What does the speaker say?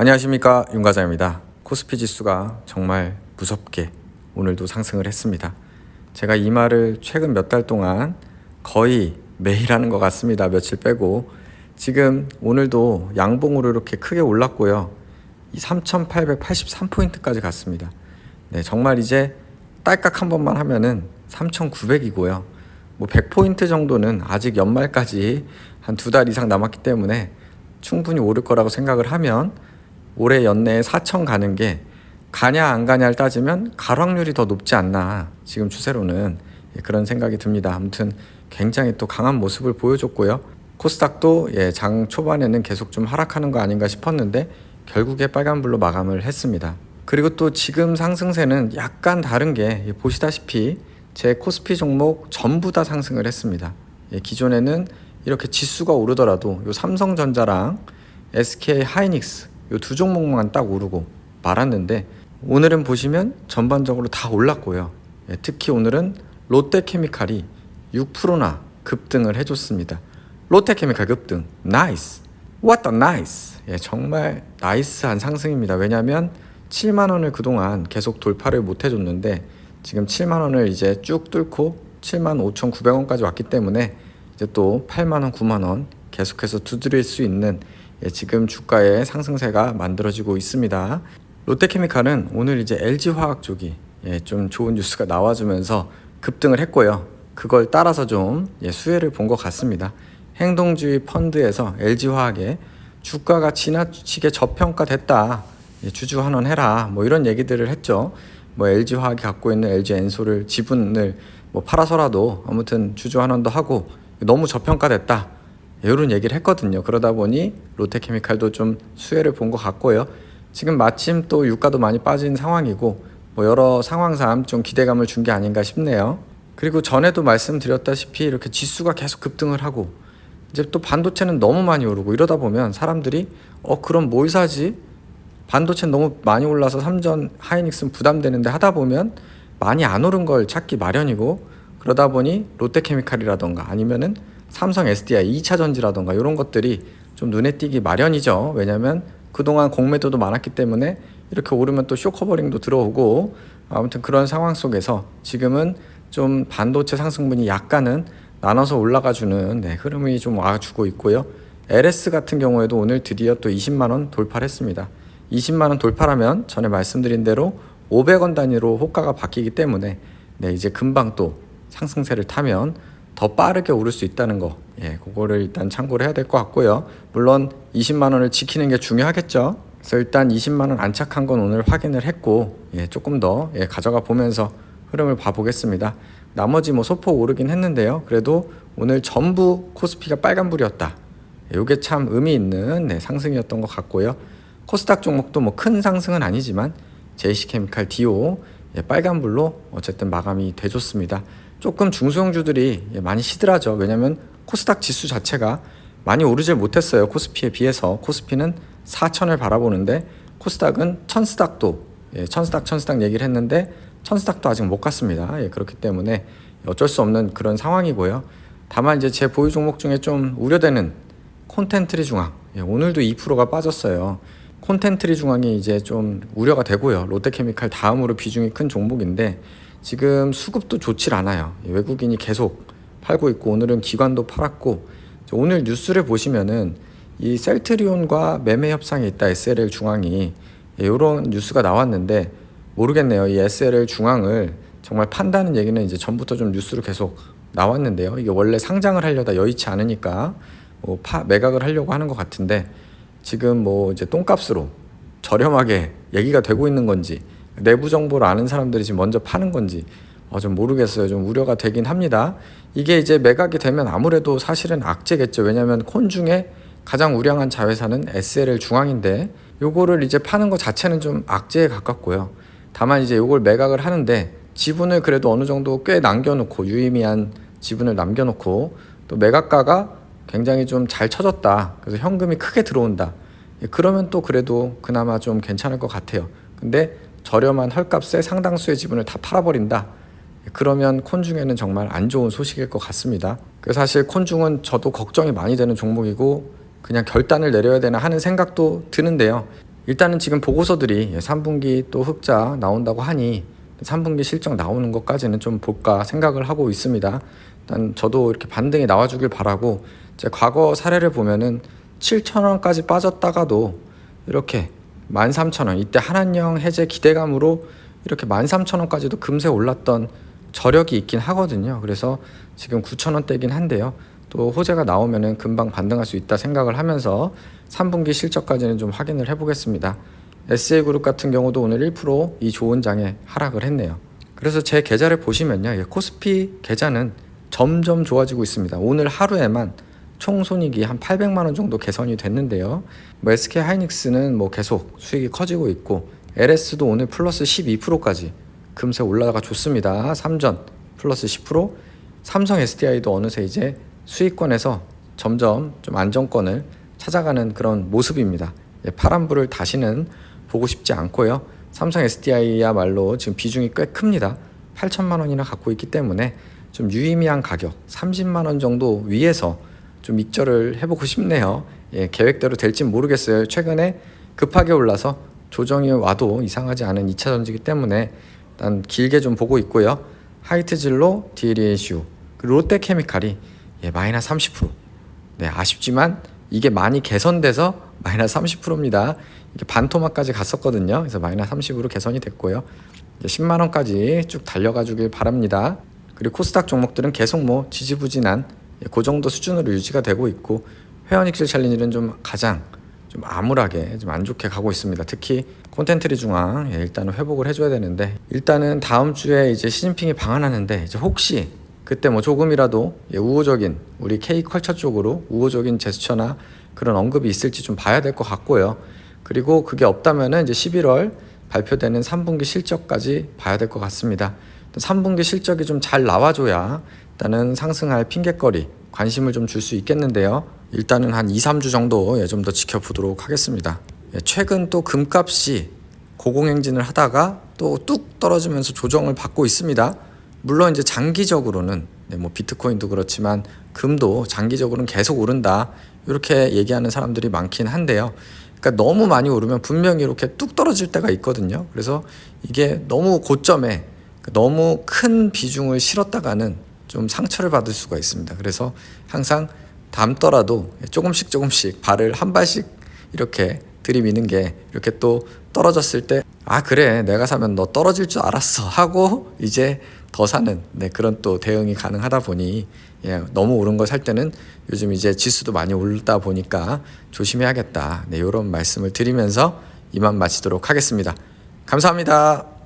안녕하십니까 윤과장입니다. 코스피 지수가 정말 무섭게 오늘도 상승을 했습니다. 제가 이 말을 최근 몇 달 동안 거의 매일 하는 것 같습니다. 며칠 빼고 지금 오늘도 양봉으로 이렇게 크게 올랐고요. 이 3,883포인트까지 갔습니다. 네, 정말 이제 딸깍 한 번만 하면은 3,900이고요. 뭐 100포인트 정도는 아직 연말까지 한 두 달 이상 남았기 때문에 충분히 오를 거라고 생각을 하면 올해 연내에 4천 가는 게 가냐 안 가냐를 따지면 갈 확률이 더 높지 않나 지금 추세로는 예, 그런 생각이 듭니다. 아무튼 굉장히 또 강한 모습을 보여줬고요. 코스닥도 예, 장 초반에는 계속 좀 하락하는 거 아닌가 싶었는데 결국에 빨간불로 마감을 했습니다. 그리고 또 지금 상승세는 약간 다른 게 예, 보시다시피 제 코스피 종목 전부 다 상승을 했습니다. 예, 기존에는 이렇게 지수가 오르더라도 요 삼성전자랑 SK 하이닉스 요 두 종목만 딱 오르고 말았는데 오늘은 보시면 전반적으로 다 올랐고요. 예, 특히 오늘은 롯데케미칼이 6%나 급등을 해줬습니다. 롯데케미칼 급등, 나이스. What a nice. 예, 정말 나이스한 상승입니다. 왜냐하면 7만 원을 그동안 계속 돌파를 못 해줬는데 지금 7만 원을 이제 쭉 뚫고 7만 5,900원까지 왔기 때문에 이제 또 8만 원, 9만 원 계속해서 두드릴 수 있는 예, 지금 주가의 상승세가 만들어지고 있습니다. 롯데케미칼은 오늘 이제 LG화학 쪽이 예, 좀 좋은 뉴스가 나와주면서 급등을 했고요. 그걸 따라서 좀 예, 수혜를 본 것 같습니다. 행동주의 펀드에서 LG화학의 주가가 지나치게 저평가됐다. 예, 주주 환원해라. 뭐 이런 얘기들을 했죠. 뭐 LG화학이 갖고 있는 LG 엔소를 지분을 뭐 팔아서라도 아무튼 주주 환원도 하고 너무 저평가됐다. 이런 얘기를 했거든요. 그러다 보니 롯데케미칼도 좀 수혜를 본 것 같고요. 지금 마침 또 유가도 많이 빠진 상황이고 뭐 여러 상황상 좀 기대감을 준 게 아닌가 싶네요. 그리고 전에도 말씀드렸다시피 이렇게 지수가 계속 급등을 하고 이제 또 반도체는 너무 많이 오르고 이러다 보면 사람들이 어 그럼 뭘 사지? 반도체는 너무 많이 올라서 삼전 하이닉스는 부담되는데 하다 보면 많이 안 오른 걸 찾기 마련이고 그러다 보니 롯데케미칼이라던가 아니면은 삼성 SDI 2차 전지라던가 이런 것들이 좀 눈에 띄기 마련이죠. 왜냐하면 그동안 공매도도 많았기 때문에 이렇게 오르면 또 쇼커버링도 들어오고 아무튼 그런 상황 속에서 지금은 좀 반도체 상승분이 약간은 나눠서 올라가 주는 네, 흐름이 좀 와주고 있고요. LS 같은 경우에도 오늘 드디어 또 20만 원 돌파를 했습니다. 20만 원 돌파라면 전에 말씀드린 대로 500원 단위로 호가가 바뀌기 때문에 네, 이제 금방 또 상승세를 타면 더 빠르게 오를 수 있다는 거, 예, 그거를 일단 참고를 해야 될 것 같고요. 물론 20만 원을 지키는 게 중요하겠죠. 그래서 일단 20만 원 안착한 건 오늘 확인을 했고, 예, 조금 더 예, 가져가 보면서 흐름을 봐보겠습니다. 나머지 뭐 소폭 오르긴 했는데요. 그래도 오늘 전부 코스피가 빨간불이었다. 이게 참 의미 있는 네, 상승이었던 것 같고요. 코스닥 종목도 뭐 큰 상승은 아니지만 제이시케미칼 디오 예, 빨간불로 어쨌든 마감이 돼줬습니다. 조금 중소형주들이 예, 많이 시들하죠. 왜냐하면 코스닥 지수 자체가 많이 오르질 못했어요. 코스피에 비해서 코스피는 4천을 바라보는데 코스닥은 천스닥도 예, 천스닥 천스닥 얘기를 했는데 천스닥도 아직 못 갔습니다. 예, 그렇기 때문에 어쩔 수 없는 그런 상황이고요. 다만 이제 제 보유 종목 중에 좀 우려되는 콘텐트리 중앙 예, 오늘도 2%가 빠졌어요. 콘텐트리 중앙이 이제 좀 우려가 되고요. 롯데케미칼 다음으로 비중이 큰 종목인데 지금 수급도 좋질 않아요. 외국인이 계속 팔고 있고 오늘은 기관도 팔았고 오늘 뉴스를 보시면은 이 셀트리온과 매매 협상에 있다 SLL 중앙이 이런 뉴스가 나왔는데 모르겠네요. 이 SLL 중앙을 정말 판다는 얘기는 이제 전부터 좀 뉴스로 계속 나왔는데요. 이게 원래 상장을 하려다 여의치 않으니까 뭐 파, 매각을 하려고 하는 것 같은데 지금 뭐 이제 똥값으로 저렴하게 얘기가 되고 있는 건지 내부 정보를 아는 사람들이 지금 먼저 파는 건지 어, 좀 모르겠어요. 좀 우려가 되긴 합니다. 이게 이제 매각이 되면 아무래도 사실은 악재겠죠. 왜냐하면 콘 중에 가장 우량한 자회사는 SLL 중앙인데 요거를 이제 파는 것 자체는 좀 악재에 가깝고요. 다만 이제 요걸 매각을 하는데 지분을 그래도 어느 정도 꽤 남겨놓고 유의미한 지분을 남겨놓고 또 매각가가 굉장히 좀 잘 쳐졌다. 그래서 현금이 크게 들어온다. 예, 그러면 또 그래도 그나마 좀 괜찮을 것 같아요. 근데 저렴한 헐값에 상당수의 지분을 다 팔아버린다. 예, 그러면 콘중에는 정말 안 좋은 소식일 것 같습니다. 그래서 사실 콘중은 저도 걱정이 많이 되는 종목이고 그냥 결단을 내려야 되나 하는 생각도 드는데요. 일단은 지금 보고서들이 3분기 또 흑자 나온다고 하니 3분기 실적 나오는 것까지는 좀 볼까 생각을 하고 있습니다. 일단 저도 이렇게 반등이 나와주길 바라고 제 과거 사례를 보면은 7천 원까지 빠졌다가도 이렇게 13,000원 이때 한한령 해제 기대감으로 이렇게 13,000원까지도 금세 올랐던 저력이 있긴 하거든요. 그래서 지금 9,000원대긴 한데요. 또 호재가 나오면은 금방 반등할 수 있다 생각을 하면서 3분기 실적까지는 좀 확인을 해보겠습니다. SA그룹 같은 경우도 오늘 1%이 좋은 장에 하락을 했네요. 그래서 제 계좌를 보시면요. 예, 코스피 계좌는 점점 좋아지고 있습니다. 오늘 하루에만 총 손익이 한 800만 원 정도 개선이 됐는데요. 뭐 SK 하이닉스는 뭐 계속 수익이 커지고 있고 LS도 오늘 플러스 12%까지 금세 올라가 좋습니다. 삼전 플러스 10%, 삼성 SDI도 어느새 이제 수익권에서 점점 좀 안정권을 찾아가는 그런 모습입니다. 예, 파란불을 다시는 보고 싶지 않고요. 삼성 SDI야말로 지금 비중이 꽤 큽니다. 8천만 원이나 갖고 있기 때문에 좀 유의미한 가격 30만 원 정도 위에서 좀 익절을 해보고 싶네요. 예, 계획대로 될진 모르겠어요. 최근에 급하게 올라서 조정이 와도 이상하지 않은 2차 전지기 때문에 일단 길게 좀 보고 있고요. 하이트진로, DLENCU, 롯데케미칼이 예, 마이너스 30%. 네, 아쉽지만 이게 많이 개선돼서 마이너스 30%입니다. 이게 반토막까지 갔었거든요. 그래서 마이너스 30으로 개선이 됐고요. 이제 10만 원까지 쭉 달려가 주길 바랍니다. 그리고 코스닥 종목들은 계속 뭐 지지부진한 예, 그 정도 수준으로 유지가 되고 있고 회원익실 챌린지는 좀 가장 좀 암울하게 좀 안 좋게 가고 있습니다. 특히 콘텐트리 중앙 예, 일단은 회복을 해줘야 되는데 일단은 다음 주에 이제 시진핑이 방한하는데 이제 혹시 그때 뭐 조금이라도 예, 우호적인 우리 K 컬처 쪽으로 우호적인 제스처나 그런 언급이 있을지 좀 봐야 될 것 같고요. 그리고 그게 없다면은 이제 11월 발표되는 3분기 실적까지 봐야 될 것 같습니다. 3분기 실적이 좀 잘 나와줘야 일단은 상승할 핑계거리 관심을 좀 줄 수 있겠는데요. 일단은 한 2, 3주 정도 예, 좀 더 지켜보도록 하겠습니다. 예, 최근 또 금값이 고공행진을 하다가 또 뚝 떨어지면서 조정을 받고 있습니다. 물론 이제 장기적으로는 네, 뭐 비트코인도 그렇지만 금도 장기적으로는 계속 오른다 이렇게 얘기하는 사람들이 많긴 한데요. 그러니까 너무 많이 오르면 분명히 이렇게 뚝 떨어질 때가 있거든요. 그래서 이게 너무 고점에 너무 큰 비중을 실었다가는 좀 상처를 받을 수가 있습니다. 그래서 항상 담더라도 조금씩 조금씩 발을 한 발씩 이렇게 들이미는 게 이렇게 또 떨어졌을 때 아 그래 내가 사면 너 떨어질 줄 알았어 하고 이제 더 사는 네, 그런 또 대응이 가능하다 보니 예, 너무 오른 걸 살 때는 요즘 이제 지수도 많이 오르다 보니까 조심해야겠다 네, 이런 말씀을 드리면서 이만 마치도록 하겠습니다 감사합니다.